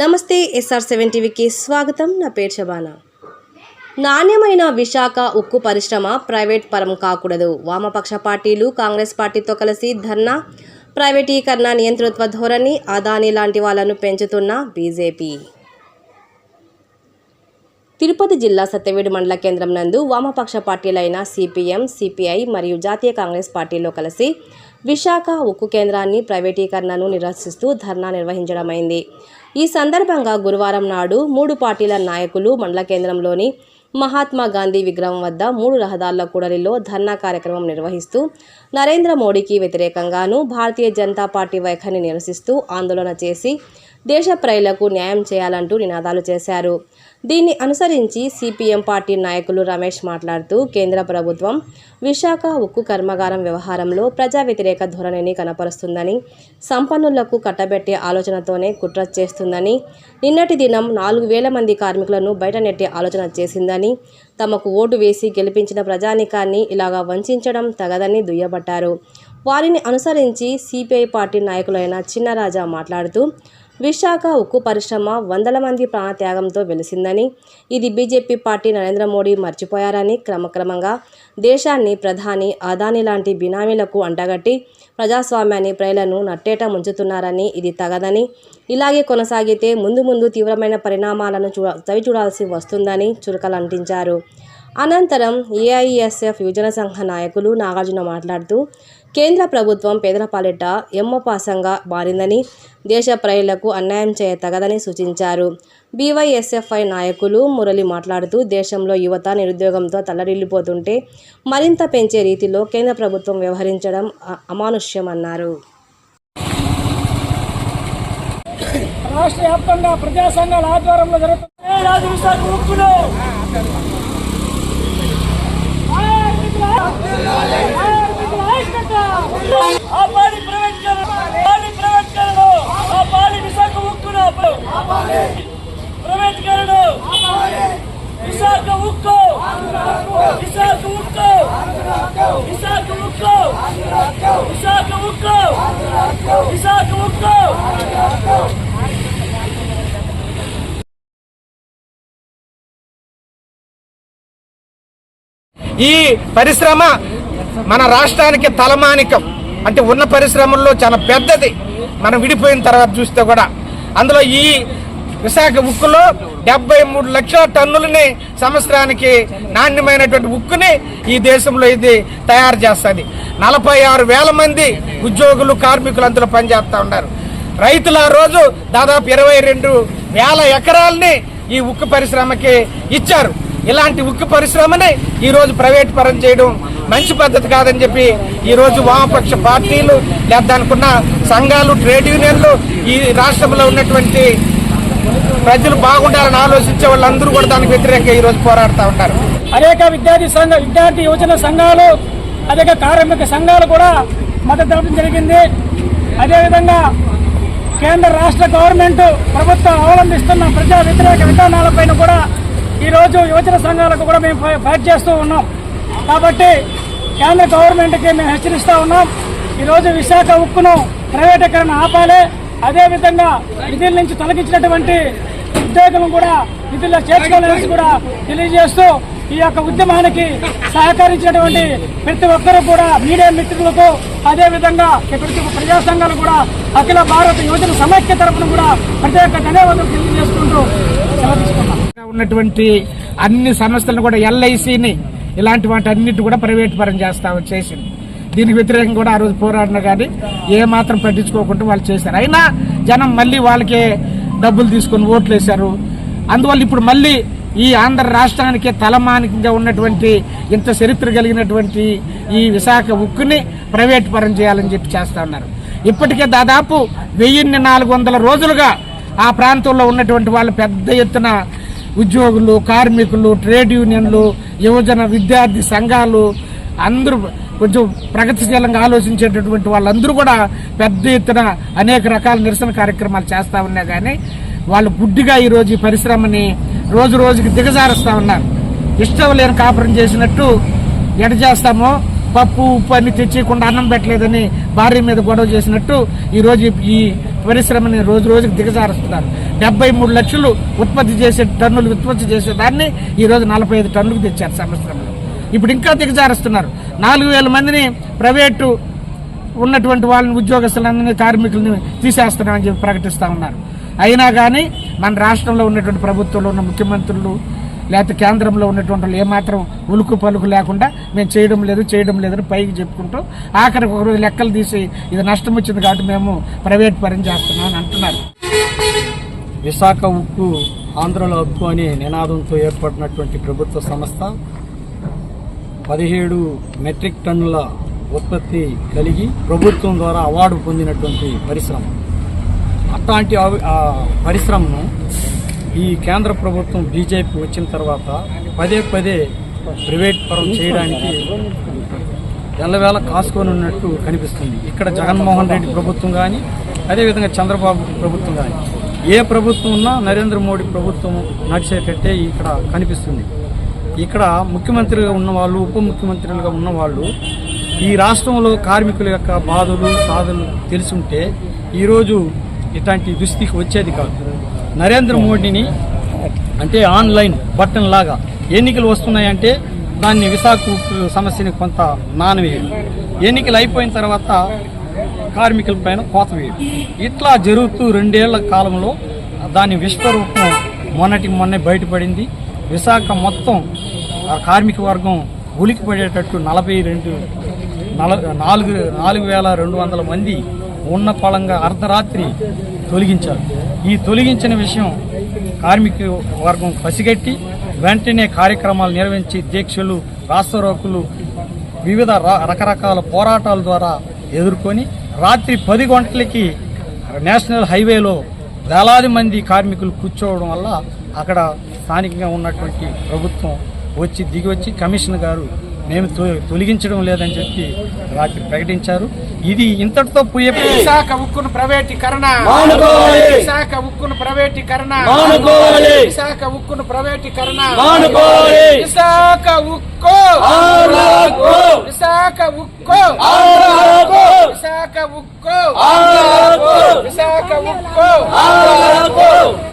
నమస్తే SR seven టీవీకి స్వాగతం. నా పేరు శబానా. నాణ్యమైన విశాఖ ఉక్కు పరిశ్రమ ప్రైవేట్ పరం కాకూడదు. వామపక్ష పార్టీలు కాంగ్రెస్ పార్టీతో కలిసి ధర్నా ప్రైవేటీకరణ నియంతృత్వ ధోరణి అదాని లాంటి వాళ్ళను పెంచుతున్న బీజేపీ. తిరుపతి జిల్లా సత్యవేడు మండల కేంద్రం నందు వామపక్ష పార్టీలైన సిపిఎం సిపిఐ మరియు జాతీయ కాంగ్రెస్ పార్టీలో కలిసి విశాఖ ఉక్కు కేంద్రాన్ని ప్రైవేటీకరణను నిరసిస్తూ ధర్నా నిర్వహించడమైంది. ఈ సందర్భంగా గురువారం నాడు మూడు పార్టీల నాయకులు మండల కేంద్రంలోని మహాత్మా గాంధీ విగ్రహం వద్ద మూడు రహదారుల కూడలిలో ధర్నా కార్యక్రమం నిర్వహిస్తూ నరేంద్ర మోడీకి వ్యతిరేకంగాను భారతీయ జనతా పార్టీ వైఖరిని నిరసిస్తూ ఆందోళన చేసి దేశ ప్రజలకు న్యాయం చేయాలంటూ నినాదాలు చేశారు. దీన్ని అనుసరించి సిపిఎం పార్టీ నాయకులు రమేష్ మాట్లాడుతూ కేంద్ర ప్రభుత్వం విశాఖ ఉక్కు కర్మాగారం వ్యవహారంలో ప్రజా వ్యతిరేక ధోరణిని కనపరుస్తుందని సంపన్నులకు కట్టబెట్టే ఆలోచనతోనే కుట్ర చేస్తుందని నిన్నటి దినం నాలుగు వేల మంది కార్మికులను బయట నెట్టే ఆలోచన చేసిందని తమకు ఓటు వేసి గెలిపించిన ప్రజానికాన్ని ఇలాగా వంచడం తగదని దుయ్యబట్టారు. వారిని అనుసరించి సిపిఐ పార్టీ నాయకులైన చిన్నరాజా మాట్లాడుతూ విశాఖ ఉక్కు పరిశ్రమ వందల మంది ప్రాణత్యాగంతో వెలిసిందని ఇది బీజేపీ పార్టీ నరేంద్ర మోడీ మర్చిపోయారని క్రమక్రమంగా దేశాన్ని ప్రధాని అదాని లాంటి బినామీలకు అంటగట్టి ప్రజాస్వామ్యాన్ని ప్రజలను నట్టేట ముంచుతున్నారని ఇది తగదని ఇలాగే కొనసాగితే ముందు ముందు తీవ్రమైన పరిణామాలను చూ చవిచూడాల్సి వస్తుందని చురకలంటించారు. అనంతరం ఏఐఎస్ఎఫ్ యువజన సంఘ నాయకులు నాగార్జున మాట్లాడుతూ కేంద్ర ప్రభుత్వం పేదల పాలిట ఎమ్మపాసంగా మారిందని దేశ ప్రజలకు అన్యాయం చేయతగదని సూచించారు. బీవైఎస్ఎఫ్ఐ నాయకులు మురళి మాట్లాడుతూ దేశంలో యువత నిరుద్యోగంతో తల్లడిల్లిపోతుంటే మరింత పెంచే రీతిలో కేంద్ర ప్రభుత్వం వ్యవహరించడం అమానుష్యమన్నారు. రాష్ట్ర వ్యాప్తంగా ప్రజా సంఘాల ఆధ్వర్యంలో జరుగుతుంది ఈ పరిశ్రమ మన రాష్ట్రానికి తలమానికం. అంటే ఉన్న పరిశ్రమల్లో చాలా పెద్దది. మనం విడిపోయిన తర్వాత చూస్తే కూడా అందులో ఈ విశాఖ ఉక్కులో డెబ్బై మూడు లక్షల టన్నులని సంవత్సరానికి నాణ్యమైనటువంటి ఉక్కుని ఈ దేశంలో ఇది తయారు చేస్తుంది. నలభై ఆరు వేల మంది ఉద్యోగులు కార్మికులు అందులో పనిచేస్తూ ఉన్నారు. రైతులు ఆ రోజు దాదాపు ఇరవై రెండు వేల ఎకరాలని ఈ ఉక్కు పరిశ్రమకి ఇచ్చారు. ఇలాంటి ఉక్కు పరిశ్రమని ఈరోజు ప్రైవేట్ పరం చేయడం మంచి పద్ధతి కాదని చెప్పి ఈరోజు వామపక్ష పార్టీలు లేదా సంఘాలు ట్రేడ్ యూనియన్లు ఈ రాష్ట్రంలో ఉన్నటువంటి ప్రజలు బాగుండాలని ఆలోచించే వాళ్ళందరూ కూడా దానికి వ్యతిరేకంగా ఈరోజు పోరాడుతూ ఉంటారు అనేక విద్యార్థి సంఘ విద్యార్థి యువజన సంఘాలు అనేక కార్మిక సంఘాలు కూడా మద్దతు తెలపడం జరిగింది. అదేవిధంగా కేంద్ర రాష్ట్ర గవర్నమెంట్ ప్రభుత్వం అవలంబిస్తున్న ప్రజా వ్యతిరేక విధానాలపైన కూడా ఈరోజు యువజన సంఘాలకు కూడా మేము ఫైట్ చేస్తూ ఉన్నాం. కాబట్టి కేంద్ర గవర్నమెంట్కి మేము హెచ్చరిస్తూ ఉన్నాం. ఈరోజు విశాఖ ఉక్కును ప్రైవేటీకరణ ఆపాలి. అదేవిధంగా విధుల నుంచి తొలగించినటువంటి ఉద్యోగులను కూడా విధుల్లో చేర్చుకోవాలని కూడా తెలియజేస్తూ ఈ యొక్క ఉద్యమానికి సహకరించినటువంటి ప్రతి ఒక్కరూ కూడా మీడియా మిత్రులకు అదేవిధంగా ప్రతి ఒక్క ప్రజా సంఘాలు కూడా అఖిల భారత యువజన సమైక్య తరపున కూడా ప్రత్యేక ధన్యవాదాలు తెలియజేసుకుంటూ ఉన్నటువంటి అన్ని సంస్థలను కూడా ఎల్ఐసిని ఇలాంటి వాటి అన్నిటి కూడా ప్రైవేట్ పరం చేస్తా చేసింది. దీనికి వ్యతిరేకంగా కూడా ఆ రోజు పోరాడిన కానీ ఏమాత్రం పట్టించుకోకుండా వాళ్ళు చేశారు. అయినా జనం మళ్ళీ వాళ్ళకే డబ్బులు తీసుకొని ఓట్లు వేశారు అందువల్ల ఇప్పుడు మళ్ళీ ఈ ఆంధ్ర రాష్ట్రానికి తలమానికంగా ఉన్నటువంటి ఇంత చరిత్ర కలిగినటువంటి ఈ విశాఖ ఉక్కుని ప్రైవేట్ పరం చేయాలని చెప్పి చేస్తా ఉన్నారు. ఇప్పటికే దాదాపు వెయ్యిన్ని నాలుగు వందల రోజులుగా ఆ ప్రాంతంలో ఉన్నటువంటి వాళ్ళు పెద్ద ఎత్తున ఉద్యోగులు కార్మికులు ట్రేడ్ యూనియన్లు యువజన విద్యార్థి సంఘాలు అందరూ కొంచెం ప్రగతిశీలంగా ఆలోచించేటటువంటి వాళ్ళందరూ కూడా పెద్ద ఎత్తున అనేక రకాల నిరసన కార్యక్రమాలు చేస్తూ ఉన్నా కానీ వాళ్ళు గుడ్డిగా ఈరోజు ఈ పరిశ్రమని రోజు రోజుకి దిగజారుస్తూ ఉన్నారు. ఇష్టం లేని కాపురం చేసినట్టు ఎట చేస్తామో పప్పు ఉప్పు అన్ని తెచ్చేయకుండా అన్నం పెట్టలేదని భార్య మీద గొడవ చేసినట్టు ఈరోజు ఈ పరిశ్రమని రోజు రోజుకి దిగజారుస్తున్నారు. డెబ్బై మూడు లక్షలు ఉత్పత్తి చేసే టన్నులు ఉత్పత్తి చేసే దాన్ని ఈ రోజు నలభై ఐదు టన్నులకు తెచ్చారు సంవత్సరంలో. ఇప్పుడు ఇంకా దిగజారుస్తున్నారు. నాలుగు వేల మందిని ప్రైవేటు ఉన్నటువంటి వాళ్ళని ఉద్యోగస్తులందరినీ కార్మికులని తీసేస్తున్నామని చెప్పి ప్రకటిస్తూ ఉన్నారు. అయినా కానీ మన రాష్ట్రంలో ఉన్నటువంటి ప్రభుత్వంలో ఉన్న ముఖ్యమంత్రులు లేకపోతే కేంద్రంలో ఉన్నటువంటి వాళ్ళు ఏమాత్రం ఉలుకు పలుకు లేకుండా మేము చేయడం లేదు చేయడం లేదని పైకి చెప్పుకుంటూ ఆఖరికి ఒకరోజు లెక్కలు తీసి ఇది నష్టం వచ్చింది కాబట్టి మేము ప్రైవేట్ పరం చేస్తున్నామని అంటున్నారు. విశాఖ ఉక్కు ఆంధ్రలో ఉక్కు అనే నినాదంతో ఏర్పడినటువంటి ప్రభుత్వ సంస్థ పదిహేడు మెట్రిక్ టన్నుల ఉత్పత్తి కలిగి ప్రభుత్వం ద్వారా అవార్డు పొందినటువంటి పరిశ్రమ. అట్లాంటి అవి- పరిశ్రమను ఈ కేంద్ర ప్రభుత్వం బీజేపీ వచ్చిన తర్వాత పదే పదే ప్రైవేట్ పరం చేయడానికి ఎల్లవేళ కాసుకొని ఉన్నట్టు కనిపిస్తుంది. ఇక్కడ జగన్మోహన్ రెడ్డి ప్రభుత్వం కానీ అదేవిధంగా చంద్రబాబు ప్రభుత్వం కానీ ఏ ప్రభుత్వం ఉన్నా నరేంద్ర మోడీ ప్రభుత్వం నడిచేటట్టే ఇక్కడ కనిపిస్తుంది. ఇక్కడ ముఖ్యమంత్రిగా ఉన్నవాళ్ళు ఉప ముఖ్యమంత్రులుగా ఉన్నవాళ్ళు ఈ రాష్ట్రంలో కార్మికుల యొక్క బాధలు సాధలు తెలుసుంటే ఈరోజు ఇట్లాంటి దుస్థితికి వచ్చేది కాదు. నరేంద్ర మోడీని అంటే ఆన్లైన్ బటన్ లాగా ఎన్నికలు వస్తున్నాయంటే దాన్ని విశాఖ సమస్యని కొంత నానవేయడం ఎన్నికలు అయిపోయిన తర్వాత కార్మికుల పైన కోత వేయడం. ఇట్లా జరుగుతూ రెండేళ్ళ కాలంలో దాని విశ్వరూపం మొన్నటికి మొన్నే బయటపడింది. విశాఖ మొత్తం ఆ కార్మిక వర్గం ఉలికి పడేటట్టు నలభై రెండు నల నాలుగు నాలుగు వేల రెండు వందల మంది ఉన్న పళంగా అర్ధరాత్రి తొలగించారు. ఈ తొలగించిన విషయం కార్మిక వర్గం పసిగట్టి వెంటనే కార్యక్రమాలు నిర్వహించి దీక్షలు రాస్తారోకులు వివిధ ర- రకరకాల పోరాటాల ద్వారా ఎదుర్కొని రాత్రి పది గంటలకి నేషనల్ హైవేలో వేలాది మంది కార్మికులు కూర్చోవడం వల్ల అక్కడ స్థానికంగా ఉన్నటువంటి ప్రభుత్వం వచ్చి దిగి వచ్చి కమిషనర్ గారు మేము తొలగించడం లేదని చెప్పి రాత్రి ప్రకటించారు. ఇది ఇంతటితో పోయే విశాఖ ఉక్కును ప్రైవేటీకరణ. విశాఖ ఉక్కును ప్రైవేటీకరణ. విశాఖ ఉక్కును ప్రైవేటీకరణ. విశాఖ ఉక్కు. విశాఖ ఉక్కు. విశాఖ ఉక్కు. విశాఖ ఉక్కు.